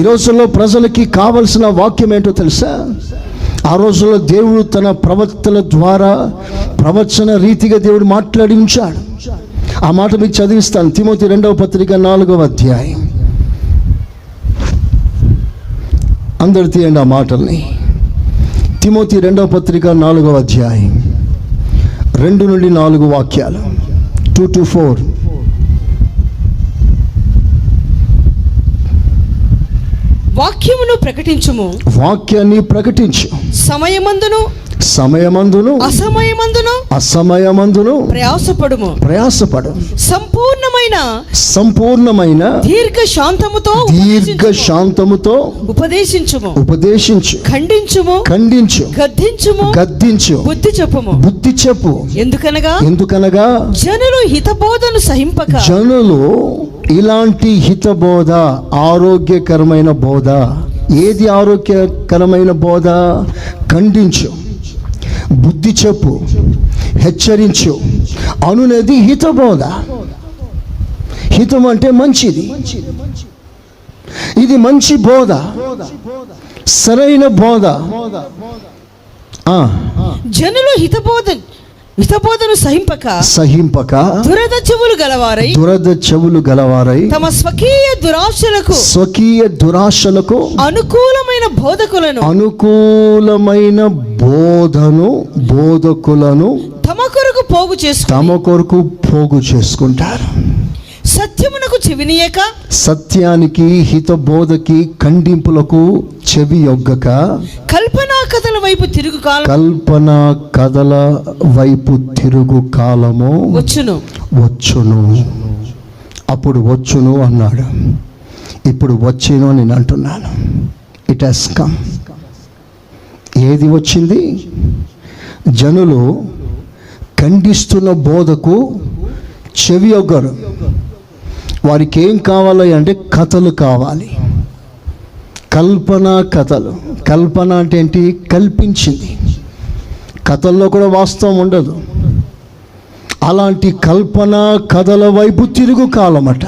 ఈ రోజుల్లో ప్రజలకి కావలసిన వాక్యం ఏంటో తెలుసా? ఆ రోజుల్లో దేవుడు తన ప్రవక్తల ద్వారా ప్రవచన రీతిగా దేవుడు మాట్లాడి ఉంచాడు. ఆ మాట మీకు చదివిస్తాను. తిమోతి రెండవ పత్రిక నాలుగవ అధ్యాయం. అందరు తీయండి ఆ మాటల్ని. తిమోతి రెండవ పత్రిక నాలుగవ అధ్యాయం. రెండు నుండి నాలుగు వాక్యాలు. Two to four. వాక్యమును ప్రకటించుము. వాక్యాన్ని ప్రకటించు. సమయమందును సమయమందును అసమయమందును అసమయమందును ప్రయాసపడుము. ప్రయాసపడు. సంపూర్ణమైన సంపూర్ణమైన దీర్ఘ శాంతముతో దీర్ఘ శాంతముతో ఉపదేశించుము. ఉపదేశించు. ఖండించుము. ఖండించు. గద్దించుము. గద్దించు. బుద్ధి చెప్పుము. బుద్ధి చెప్పు. ఎందుకనగా? ఎందుకనగా? జనులు హితబోధను సహింపక. జనులు ఇలాంటి హితబోధ ఆరోగ్యకరమైన బోధ. ఏది ఆరోగ్యకరమైన బోధ? ఖండించు. బుద్ధి చెప్పు హెచ్చరించు. అనునది హితబోధ. హితం అంటే మంచిది. ఇది మంచి బోధ. సరైన బోధ. జనులు హితబోధ హితబోధను సహింపక సహింపక దురద చెవులు గలవారై దురద చెవులు గలవారై తమ స్వకీయ దురాశలకు స్వకీయ దురాశలకు అనుకూలమైన బోధకులను అనుకూలమైన బోధను బోధకులను తమ కొరకు పోగు చేసుకు తమ కొరకు పోగు చేసుకుంటారు. సత్యమునకు చెవినీయక సత్యానికి హితబోధకి ఖండింపులకు చెవి యొగ్గక కల్పనా కథల వైపు తిరుగు కాలం కల్పన కథల వైపు తిరుగు కాలము వచ్చును. వచ్చును. అప్పుడు వచ్చును అన్నాడు. ఇప్పుడు వచ్చేను నేను అంటున్నాను. ఇట్ హెస్ కమ్ ఏది వచ్చింది? జనులు ఖండిస్తున్న బోధకు చెవి ఒగ్గరు. వారికి ఏం కావాలి అంటే కథలు కావాలి. కల్పన కథలు. కల్పన అంటే ఏంటి? కల్పించింది. కథల్లో కూడా వాస్తవం ఉండదు. అలాంటి కల్పన కథల వైపు తిరుగు కాలమట.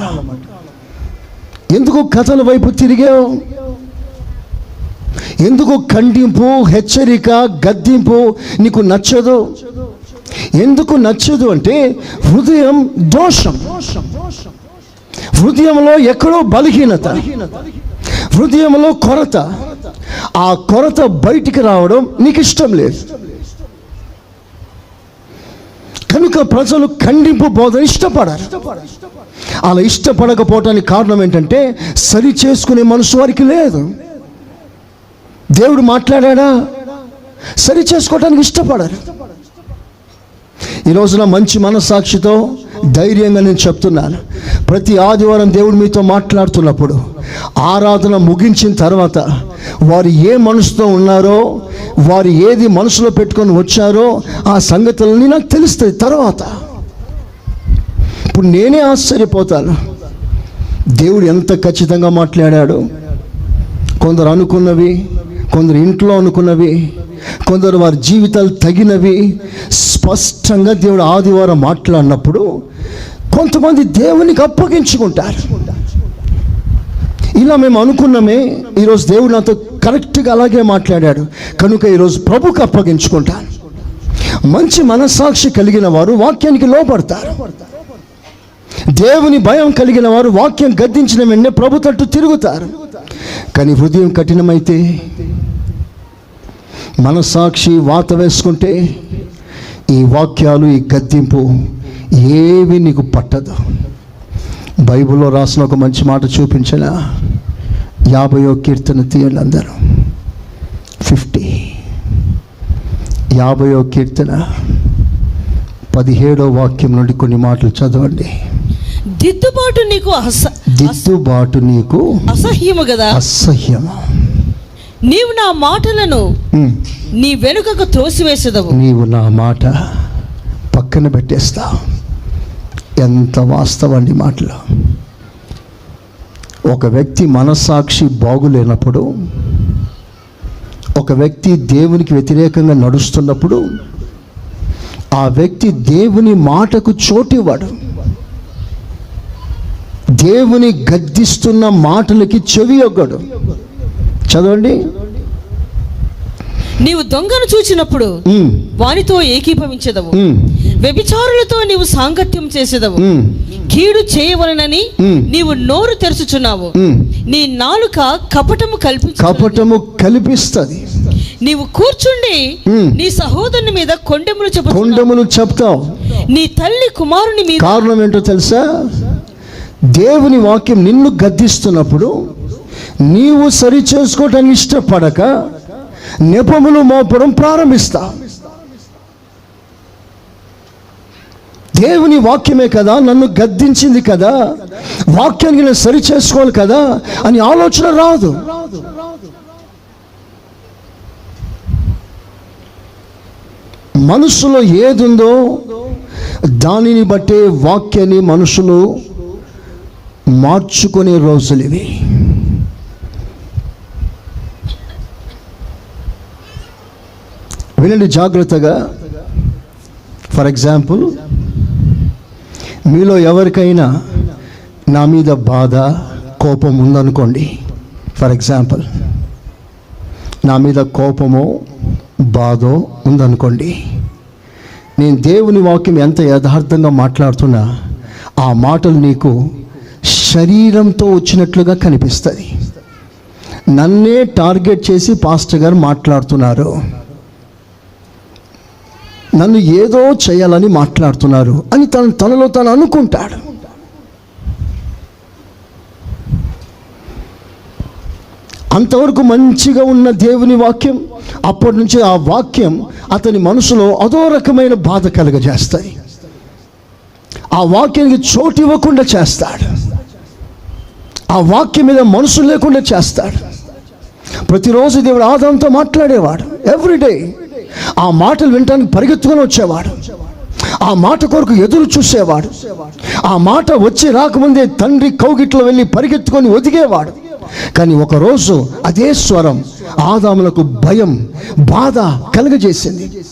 ఎందుకు కథల వైపు తిరిగావు? ఎందుకు ఖండింపు హెచ్చరిక గద్దింపు నీకు నచ్చదు? ఎందుకు నచ్చదు అంటే హృదయం దోషం. హృదయంలో ఎక్కడో బలహీనత. హృదయంలో కొరత. ఆ కొరత బయటికి రావడం నీకు ఇష్టం లేదు. కనుక ప్రజలు ఖండింపు బోధన ఇష్టపడారు అలా ఇష్టపడకపోవటానికి కారణం ఏంటంటే సరి చేసుకునే మనసు వారికి లేదు. దేవుడు మాట్లాడా సరి చేసుకోవటానికి ఇష్టపడరు ఈ రోజున మంచి మనస్సాక్షితో ధైర్యంగా నేను చెప్తున్నాను. ప్రతి ఆదివారం దేవుడు మీతో మాట్లాడుతున్నప్పుడు ఆరాధన ముగించిన తర్వాత వారు ఏ మనసుతో ఉన్నారో వారు ఏది మనసులో పెట్టుకొని వచ్చారో ఆ సంగతులని నాకు తెలుస్తుంది తర్వాత. ఇప్పుడు నేనే ఆశ్చర్యపోతాను. దేవుడు ఎంత ఖచ్చితంగా మాట్లాడాడు. కొందరు అనుకున్నవి కొందరు ఇంట్లో అనుకున్నవి కొందరు వారి జీవితాలు తగినవి. స్పష్టంగా దేవుడు ఆదివారం మాట్లాడినప్పుడు కొంతమంది దేవునికి అప్పగించుకుంటారు. ఇలా మేము అనుకున్నామే ఈరోజు దేవుడు నాతో కరెక్ట్గా అలాగే మాట్లాడాడు. కనుక ఈరోజు ప్రభుకు అప్పగించుకుంటాను. మంచి మనస్సాక్షి కలిగిన వారు వాక్యానికి లోపడతారు దేవుని భయం కలిగిన వారు వాక్యం గద్దించిన వెంటనే ప్రభు తట్టు తిరుగుతారు. కానీ హృదయం కఠినమైతే మనస్సాక్షి వాత వేసుకుంటే ఈ వాక్యాలు ఈ గద్దింపు ఏవి నీకు పట్టదు. బైబిల్లో రాసిన ఒక మంచి మాట చూపించిన? యాభయో కీర్తన తీయండి అందరూ. ఫిఫ్టీ. యాభయో కీర్తన. పదిహేడో వాక్యం నుండి కొన్ని మాటలు చదవండి. దిద్దుబాటు నీకు అస దిద్దుబాటు నీకు అసహ్యము కదా? అసహ్యము. నీవు నా మాటలను. నీ వెనుకకు త్రోసివేసేదవు. నీవు నా మాట పక్కన పెట్టేస్తావు ఎంత వాస్తవండి మాటలు. ఒక వ్యక్తి మనస్సాక్షి బాగులేనప్పుడు ఒక వ్యక్తి దేవునికి వ్యతిరేకంగా నడుస్తున్నప్పుడు ఆ వ్యక్తి దేవుని మాటకు చోటివ్వడు దేవుని గద్దిస్తున్న మాటలకి చెవి ఒగ్గడు చదవండి. నీవు దొంగను చూచినప్పుడు వానితో ఏకీభవించదవు. వ్యభిచారులతో నీవు సాంగత్యం చేసేదవు. కీడు చేయవలనని. నీవు నోరు తెరుచుచున్నావు. నీ నాలుక కపటము కల్పించు కపటము కల్పిస్తుంది. నీవు కూర్చుండి. నీ సహోదరుని మీద కొండెములు చెప్పు కొండములు చెప్తావు. నీ తల్లి కుమారుని మీద కారణం ఏంటో తెలుసా? దేవుని వాక్యం నిన్ను గద్దిస్తున్నప్పుడు నీవు సరి చేసుకోవటానికి ఇష్టపడక నెపములు మోపడం ప్రారంభిస్తా. దేవుని వాక్యమే కదా నన్ను గద్దించింది కదా వాక్యానికి నేను సరి చేసుకోవాలి కదా అని ఆలోచన రాదు. మనసులో ఏదుందో దానిని బట్టే వాక్యాన్ని మనుషులు మార్చుకునే రోజులు ఇవి వినండి జాగ్రత్తగా. ఫర్ ఎగ్జాంపుల్ మీలో ఎవరికైనా నా మీద బాధ కోపం ఉందనుకోండి. ఫర్ ఎగ్జాంపుల్ నా మీద కోపమో బాధో ఉందనుకోండి. నేను దేవుని వాక్యం ఎంత యథార్థంగా మాట్లాడుతున్నా ఆ మాటలు నీకు శరీరంతో వచ్చినట్లుగా కనిపిస్తుంది నన్నే టార్గెట్ చేసి పాస్టర్ గారు మాట్లాడుతున్నారు. నన్ను ఏదో చేయాలని మాట్లాడుతున్నారు అని తను తనలో తను అనుకుంటాడు. అంతవరకు మంచిగా ఉన్న దేవుని వాక్యం అప్పటి నుంచి ఆ వాక్యం అతని మనసులో అదో రకమైన బాధ కలుగజేస్తాయి. ఆ వాక్యానికి చోటు ఇవ్వకుండా చేస్తాడు. ఆ వాక్యం మీద మనసు లేకుండా చేస్తాడు. ప్రతిరోజు దేవుడు ఆదాంతో మాట్లాడేవాడు. ఎవ్రీడే ఆ మాటలు వినటానికి పరిగెత్తుకొని వచ్చేవాడు. ఆ మాట కొరకు ఎదురు చూసేవాడు. ఆ మాట వచ్చి రాకముందే తండ్రి కౌగిట్లో వెళ్ళి పరిగెత్తుకొని ఒదిగేవాడు. కానీ ఒకరోజు అదే స్వరం ఆదాములకు భయం బాధ కలుగజేసింది.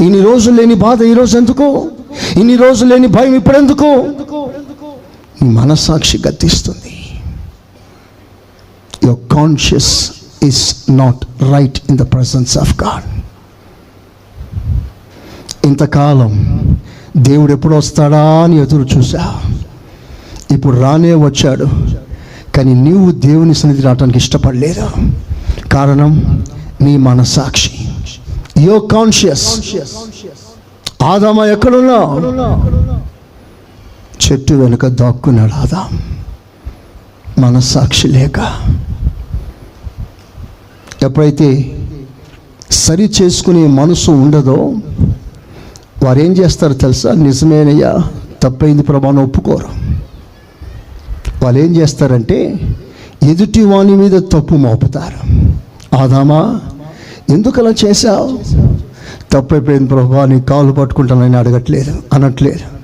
ఇన్ని రోజులు లేని బాధ ఈరోజు ఎందుకు? ఇన్ని రోజులు లేని భయం ఇప్పుడెందుకు? మనసాక్షి మనస్సాక్షి గతిస్తుంది your conscious is not right in the presence of God ఇంతకాలం దేవుడు ఎప్పుడు వస్తాడా అని ఎదురు చూసా ఇప్పుడు రానే వచ్చాడు. కానీ నీవు దేవుని సన్నిధి రావడానికి ఇష్టపడలేదు? కారణం నీ మనసాక్షి యో కాన్షియస్ ఆదామా ఎక్కడున్నా చెట్టు వెనుక దాక్కున్నాడు ఆదాం. మనస్సాక్షి లేక. ఎప్పుడైతే సరి చేసుకునే మనసు ఉండదో వారు ఏం చేస్తారు తెలుసా? నిజమేనయ్యా తప్పైంది ప్రభావం ఒప్పుకోరు. వాళ్ళు ఏం చేస్తారంటే ఎదుటి వాణి మీద తప్పు మోపుతారు. ఆదామా ఎందుకు అలా చేశావు? తప్పైపోయింది ప్రభా నీ కాలు పట్టుకుంటానని అడగట్లేదు అనట్లేదు.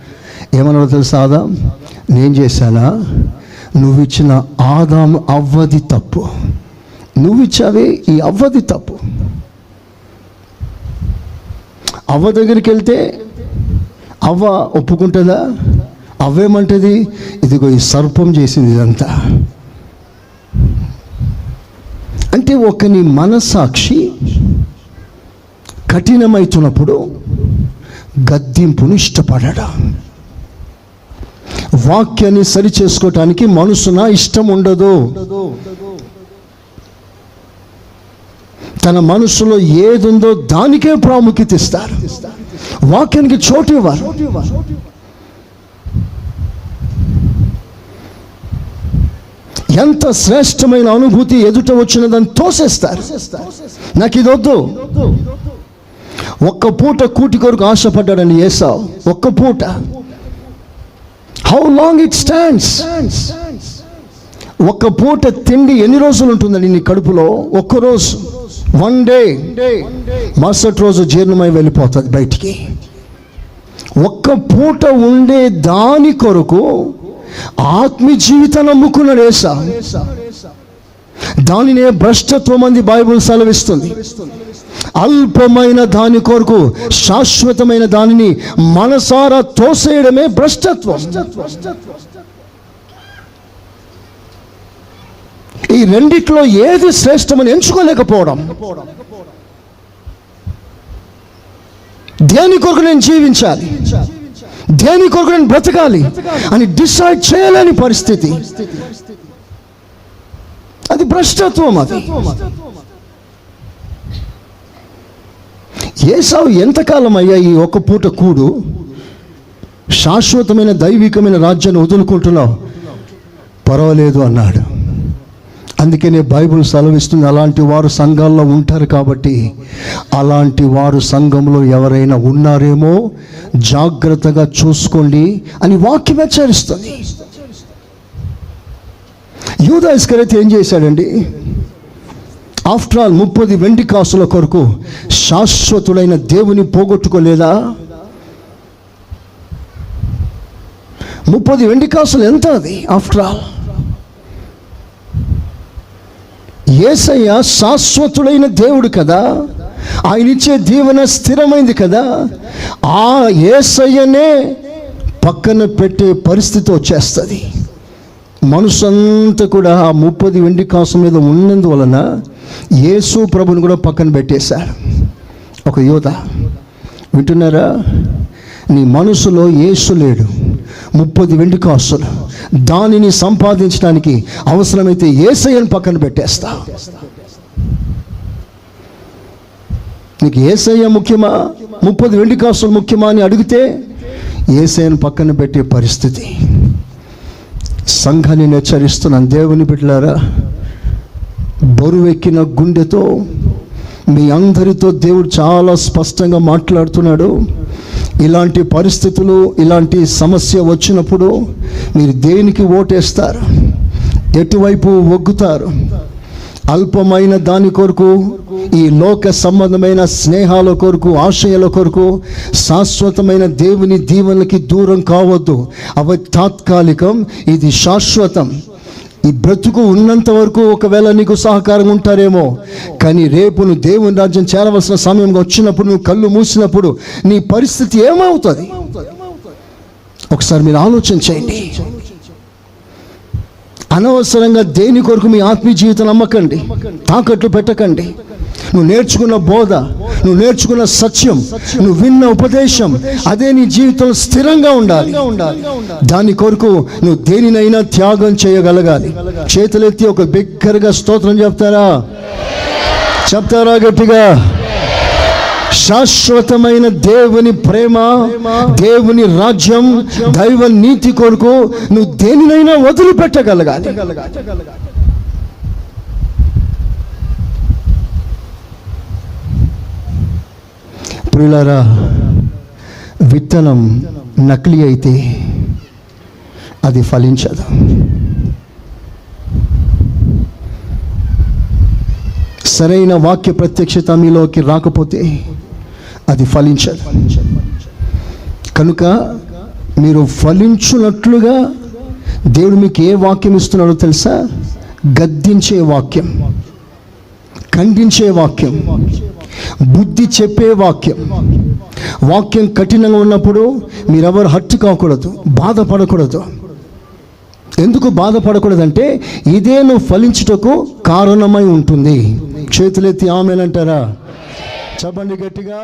ఏమన్నా తెలుసా ఆదాం? నేను చేశానా? నువ్వు ఇచ్చిన ఆదాం అవ్వది తప్పు. నువ్వు ఇచ్చావే ఈ అవ్వది తప్పు. అవ్వ దగ్గరికి వెళ్తే అవ్వ ఒప్పుకుంటుందా? అవ్వేమంటది? ఇదిగో ఈ సర్పం చేసింది ఇదంతా. అంటే ఒకని మనసాక్షి కఠినమైతున్నప్పుడు గద్దింపును ఇష్టపడడా? వాక్యాన్ని సరి చేసుకోవటానికి మనసున ఇష్టం ఉండదు తన మనసులో ఏదుందో దానికే ప్రాముఖ్యత ఇస్తారు వాక్యానికి చోటు ఇవ్వాలి ఎంత శ్రేష్టమైన అనుభూతి ఎదుట వచ్చినదని తోసేస్తారు. నాకు ఇది వద్దు. ఒక్క పూట కూటి కొరకు ఆశపడ్డాడని ఏసావు. ఒక్క పూట. హౌ లాంగ్ ఇట్ స్టాండ్స్ ఒక్క పూట తిండి ఎన్ని రోజులు ఉంటుందండి నీ కడుపులో? ఒక్క రోజు. వన్ డే మరుసటి రోజు జీర్ణమై వెళ్ళిపోతుంది బయటికి. ఒక్క పూట ఉండే దాని కొరకు ఆత్మీయ జీవితాన్ని ఏసా. దానినే భ్రష్టత్వం అంది బైబుల్ సెలవిస్తుంది. అల్పమైన దాని కొరకు శాశ్వతమైన దానిని మనసారా తోసేయడమే భ్రష్టత్వం. ఈ రెండిట్లో ఏది శ్రేష్టమని ఎంచుకోలేకపోవడం. దేని కొరకు నేను జీవించాలి? దేని కొరకు నేను బ్రతకాలి? అని డిసైడ్ చేయలేని పరిస్థితి. అది భ్రష్టత్వం అది. ఏసావు ఎంతకాలం అయ్యా ఈ ఒక్క పూట కూడు? శాశ్వతమైన దైవికమైన రాజ్యాన్ని వదులుకుంటున్నావు? పర్వాలేదు అన్నాడు. అందుకనే బైబిల్ సెలవిస్తుంది అలాంటి వారు సంఘాల్లో ఉంటారు కాబట్టి అలాంటి వారు సంఘంలో ఎవరైనా ఉన్నారేమో జాగ్రత్తగా చూసుకోండి అని వాక్యం హెచ్చరిస్తుంది. యూదా ఇస్కరైతే ఏం చేశాడండి? ఆఫ్టర్ ఆల్ ముప్పది వెండి కాసుల కొరకు శాశ్వతుడైన దేవుని పోగొట్టుకోలేదా? ముప్పది వెండి కాసులు ఎంత అది ఆఫ్టర్ ఆల్? ఏసయ్య శాశ్వతుడైన దేవుడు కదా. ఆయన ఇచ్చే దీవెన స్థిరమైంది కదా. ఆ ఏసయ్యనే పక్కన పెట్టే పరిస్థితి వచ్చేస్తుంది. మనసంతా కూడా ఆ ముప్పది వెండి కాసు మీద ఉన్నందువలన యేసు ప్రభుని కూడా పక్కన పెట్టేశారు ఒక యువత వింటున్నారా? నీ మనసులో యేసు లేడు. ముప్పది వెండి కాసులు. దానిని సంపాదించడానికి అవసరమైతే ఏసయ్యను పక్కన పెట్టేస్తా. నీకు ఏసయ్య ముఖ్యమా? ముప్పది వెండి కాసులు ముఖ్యమా అని అడిగితే ఏసయ్యను పక్కన పెట్టే పరిస్థితి. సంఘాన్ని హెచ్చరిస్తున్నాను. దేవుని బిడ్డలారా బరువెక్కిన గుండెతో మీ అందరితో దేవుడు చాలా స్పష్టంగా మాట్లాడుతున్నాడు. ఇలాంటి పరిస్థితులు ఇలాంటి సమస్య వచ్చినప్పుడు మీరు దేనికి ఓటేస్తారు? ఎటువైపు ఒగ్గుతారు? అల్పమైన దాని కొరకు ఈ లోక సంబంధమైన స్నేహాల కొరకు ఆశయాల కొరకు శాశ్వతమైన దేవుని దీవెనకి దూరం కావద్దు. అవి తాత్కాలికం ఇది శాశ్వతం. ఈ బ్రతుకు ఉన్నంత వరకు ఒకవేళ నీకు సహకారం ఉంటారేమో కానీ రేపు నువ్వు దేవుని రాజ్యం చేరవలసిన సమయం వచ్చినప్పుడు నువ్వు కళ్ళు మూసినప్పుడు నీ పరిస్థితి ఏమవుతుంది? ఒకసారి మీరు ఆలోచన చేయండి. అనవసరంగా దేని కొరకు మీ ఆత్మీయ జీవితం నమ్మకండి తాకట్లు పెట్టకండి. నువ్వు నేర్చుకున్న బోధ నువ్వు నేర్చుకున్న సత్యం నువ్వు విన్న ఉపదేశం అదే నీ జీవితంలో స్థిరంగా ఉండాలి. దాని కొరకు నువ్వు దేనినైనా త్యాగం చేయగలగాలి. చేతులెత్తి ఒక బిగ్గరగా స్తోత్రం చెప్తారా? చెప్తారా గట్టిగా? శాశ్వతమైన దేవుని ప్రేమ దేవుని రాజ్యం దైవ నీతి కొరకు నువ్వు దేనినైనా వదిలిపెట్టగలగాలి. ప్రియులారా విత్తనం నకిలీ అయితే అది ఫలించదు. సరైన వాక్య ప్రత్యక్షత మీలోకి రాకపోతే అది ఫలించదు. కనుక మీరు ఫలించున్నట్లుగా దేవుడు మీకు ఏ వాక్యం ఇస్తున్నాడో తెలుసా? గద్దించే వాక్యం ఖండించే వాక్యం. బుద్ధి చెప్పే వాక్యం. వాక్యం కఠినంగా ఉన్నప్పుడు మీరెవరు హర్ట్ కాకూడదు బాధపడకూడదు. ఎందుకు బాధపడకూడదంటే ఇదే నువ్వు ఫలించుటకు కారణమై ఉంటుంది. చేతులెత్తి ఆమెనంటారా చెప్పండి గట్టిగా.